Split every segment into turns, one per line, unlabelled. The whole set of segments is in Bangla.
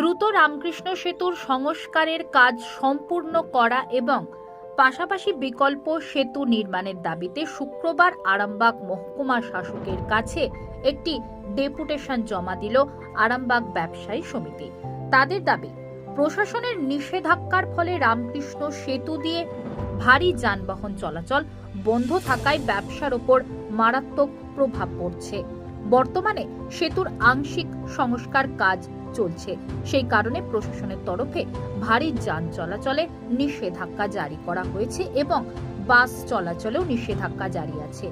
দ্রুত রামকৃষ্ণ সেতুর সংস্কারের কাজ সম্পূর্ণ করা এবং পাশাপাশি বিকল্প সেতু নির্মাণের দাবিতে শুক্রবার আরামবাগ মহকুমা শাসকের কাছে একটি ডেপুটেশন জমা দিল আরামবাগ ব্যবসায়ী সমিতি। তাদের দাবি, প্রশাসনের নিষেধাজ্ঞার ফলে রামকৃষ্ণ সেতু দিয়ে ভারী যানবাহন চলাচল বন্ধ থাকায় ব্যবসার ওপর মারাত্মক প্রভাব পড়ছে। বর্তমানে সেতুর আংশিক সংস্কার কাজ চলছে। সেই কারণে প্রশাসনের তরফে ভারী যান চলাচলে নিষেধাজ্ঞা জারি করা হয়েছে এবং বাস চলাচলেও নিষেধাজ্ঞা জারি আছে।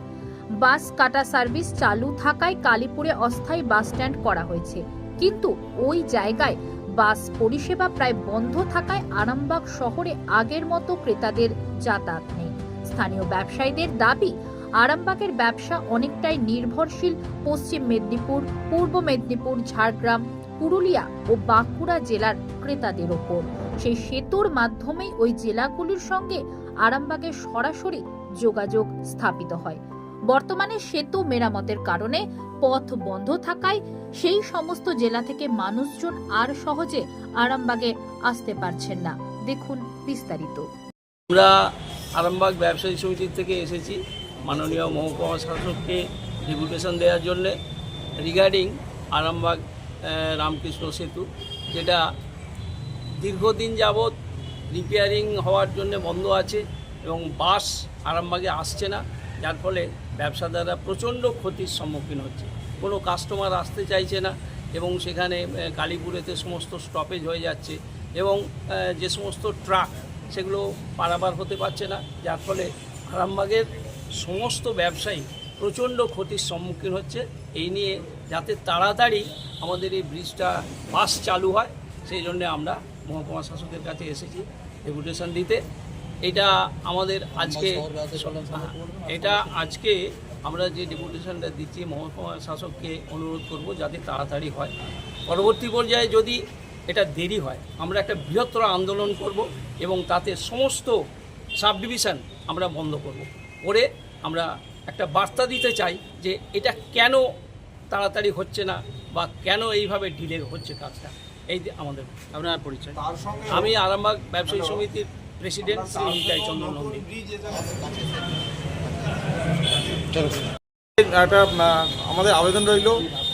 বাস কাটা সার্ভিস চালু থাকায় কালীপুরে অস্থায়ী বাস স্ট্যান্ড করা হয়েছে। কিন্তু ওই জায়গায় বাস পরিষেবা প্রায় বন্ধ থাকায় আরামবাগ শহরে আগের মতো ক্রেতাদের যাতায়াত নেই। স্থানীয় ব্যবসায়ীদের দাবি, আরামবাগের ব্যবসা অনেকটাই নির্ভরশীল পশ্চিম মেদিনীপুর, পূর্ব মেদিনীপুর, ঝাড়গ্রাম পুরুলিয়া ও বাঁকুড়া জেলার ক্রেতাদের ওপর। সেই সেতুর মাধ্যমেই ওই জেলাগুলির সঙ্গে আরামবাগের সরাসরি যোগাযোগ স্থাপিত হয়। বর্তমানে সেতু মেরামতের কারণে পথ বন্ধ থাকায় সেই সমস্ত জেলা থেকে মানুষজন আর সহজে আরামবাগে আসতে পারছেন না। দেখুন বিস্তারিত।
আমরা আরামবাগ ব্যবসায়ী সমিতির থেকে এসেছি, মাননীয় মহকুমা শাসককে ডেপুটেশন দেওয়ার জন্যে। রিগার্ডিং আরামবাগ রামকৃষ্ণ সেতু, যেটা দীর্ঘদিন যাবৎ রিপেয়ারিং হওয়ার জন্য বন্ধ আছে এবং বাস আরামবাগে আসছে না, যার ফলে ব্যবসাদাররা প্রচণ্ড ক্ষতির সম্মুখীন হচ্ছে। কোনো কাস্টমার আসতে চাইছে না এবং সেখানে কালীপুরেতে সমস্ত স্টপেজ হয়ে যাচ্ছে এবং যে সমস্ত ট্রাক সেগুলো পারাবার হতে পারছে না, যার ফলে আরামবাগের সমস্ত ব্যবসায়ী প্রচণ্ড ক্ষতির সম্মুখীন হচ্ছে। এই নিয়ে যাতে তাড়াতাড়ি আমাদের এই ব্রিজটা বাস চালু হয় সেই জন্য আমরা মহকুমা শাসকের কাছে এসেছি ডেপুটেশন দিতে। এটা আমাদের আজকে হ্যাঁ, এটা আজকে আমরা যে ডেপুটেশনটা দিচ্ছি মহকুমা শাসককে অনুরোধ করব যাতে তাড়াতাড়ি হয়। পরবর্তী পর্যায়ে যদি এটা দেরি হয় আমরা একটা বৃহত্তর আন্দোলন করব এবং তাতে সমস্ত সাব ডিভিশন আমরা বন্ধ করব। করে আমরা একটা বার্তা দিতে চাই যে এটা কেন তাড়াতাড়ি হচ্ছে না বা কেন এইভাবে ডিলে হচ্ছে কাজটা? এই যে আমাদের আপনার পরিচয়। আমি আরামবাগ ব্যবসায়ী সমিতির প্রেসিডেন্ট শ্রী নিতাই চন্দ্র নন্দী।
একটা আমাদের আবেদন রইল।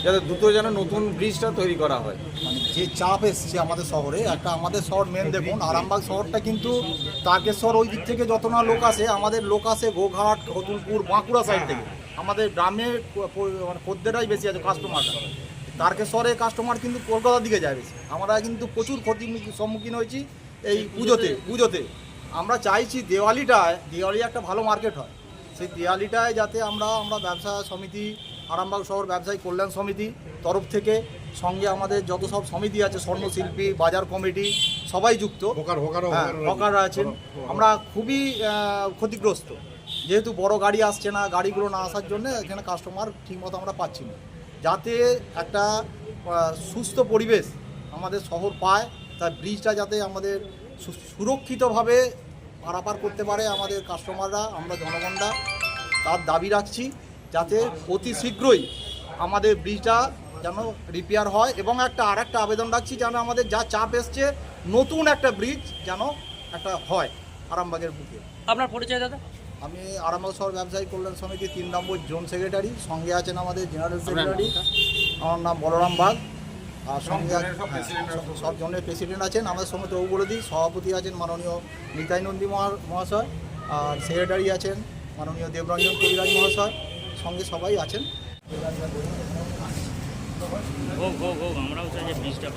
যাতে দ্রুত যেন নতুন ব্রিজটা তৈরি করা হয়।
মানে যে চাপ এসছে আমাদের শহরে, একটা আমাদের শহর মেন দেখুন, আরামবাগ শহরটা কিন্তু তারকেশ্বর ওই দিক থেকে যত না লোক আসে, আমাদের লোক আসে গোঘাট হতুলপুর বাঁকুড়া সাইড থেকে। আমাদের গ্রামে মানে খদ্দেরাই বেশি আছে কাস্টমাররা তারকেশ্বরে কাস্টমার কিন্তু কলকাতার দিকে যায় বেশি। আমরা কিন্তু প্রচুর ক্ষতির সম্মুখীন হয়েছি এই পুজোতে পুজোতে। আমরা চাইছি দেওয়ালিটায়, দেওয়ালি একটা ভালো মার্কেট হয়। সেই দেওয়ালিটায় যাতে আমরা আমরা ব্যবসা সমিতি আরামবাগ শহর ব্যবসায়ী কল্যাণ সমিতি তরফ থেকে সঙ্গে আমাদের যত সব সমিতি আছে স্বর্ণশিল্পী বাজার কমিটি সবাই যুক্ত। হ্যাঁ, হকাররা আছেন। আমরা খুবই ক্ষতিগ্রস্ত। যেহেতু বড় গাড়ি আসছে না গাড়িগুলো না আসার জন্য এখানে কাস্টমার ঠিকমতো আমরা পাচ্ছি না। যাতে একটা সুস্থ পরিবেশ আমাদের শহর পায় তার ব্রিজটা যাতে আমাদের সুরক্ষিতভাবে পারাপার করতে পারে আমাদের কাস্টমাররা আমরা জনগণরা। তার দাবি রাখছি। যাতে অতি শীঘ্রই আমাদের ব্রিজটা যেন রিপেয়ার হয় এবং একটা আর একটা আবেদন রাখছি যেন আমাদের যা চাপ এসছে নতুন একটা ব্রিজ যেন একটা হয় আরামবাগের বুকে।
আপনার পরিচয় দাদা?
আমি আরামবাগ শহর ব্যবসায়ী কল্যাণ সমিতি তিন নম্বর জোন সেক্রেটারি সঙ্গে আছেন আমাদের জেনারেল সেক্রেটারি আমার নাম বলরাম বাগ আর সঙ্গে আছেন- হ্যাঁ, সব- সব। জনের প্রেসিডেন্ট আছেন আমাদের সঙ্গে তো বলে দিই সভাপতি আছেন মাননীয় নিতাই নন্দী মহা- মহাশয় আর সেক্রেটারি আছেন মাননীয় দেবরঞ্জন কবিরাজ মহাশয় সঙ্গে সবাই আছেন।
আমরাও চাই যে বীজটা